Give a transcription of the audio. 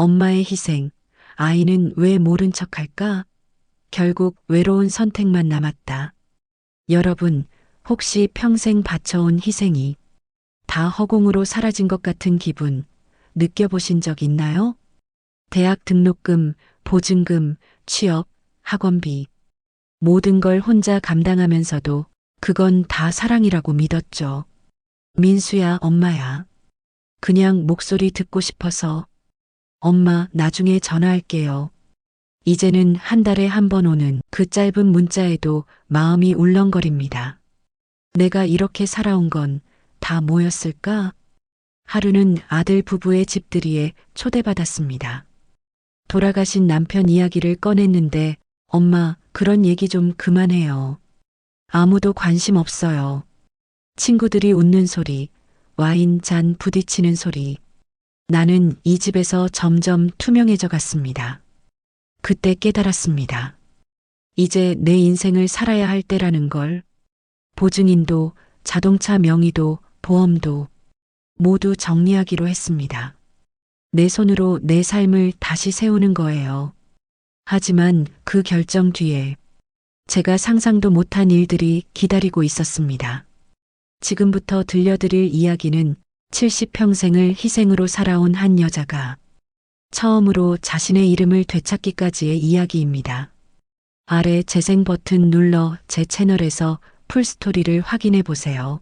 엄마의 희생, 아이는 왜 모른 척 할까? 결국 외로운 선택만 남았다. 여러분, 혹시 평생 바쳐온 희생이 다 허공으로 사라진 것 같은 기분 느껴보신 적 있나요? 대학 등록금, 보증금, 취업, 학원비, 모든 걸 혼자 감당하면서도 그건 다 사랑이라고 믿었죠. 민수야, 엄마야. 그냥 목소리 듣고 싶어서 엄마, 나중에 전화할게요. 이제는 한 달에 한 번 오는 그 짧은 문자에도 마음이 울렁거립니다. 내가 이렇게 살아온 건 다 뭐였을까? 하루는 아들 부부의 집들이에 초대받았습니다. 돌아가신 남편 이야기를 꺼냈는데 엄마, 그런 얘기 좀 그만해요. 아무도 관심 없어요. 친구들이 웃는 소리, 와인 잔 부딪히는 소리. 나는 이 집에서 점점 투명해져 갔습니다. 그때 깨달았습니다. 이제 내 인생을 살아야 할 때라는 걸. 보증인도, 자동차 명의도, 보험도 모두 정리하기로 했습니다. 내 손으로 내 삶을 다시 세우는 거예요. 하지만 그 결정 뒤에 제가 상상도 못한 일들이 기다리고 있었습니다. 지금부터 들려드릴 이야기는 70평생을 희생으로 살아온 한 여자가 처음으로 자신의 이름을 되찾기까지의 이야기입니다. 아래 재생 버튼 눌러 제 채널에서 풀스토리를 확인해 보세요.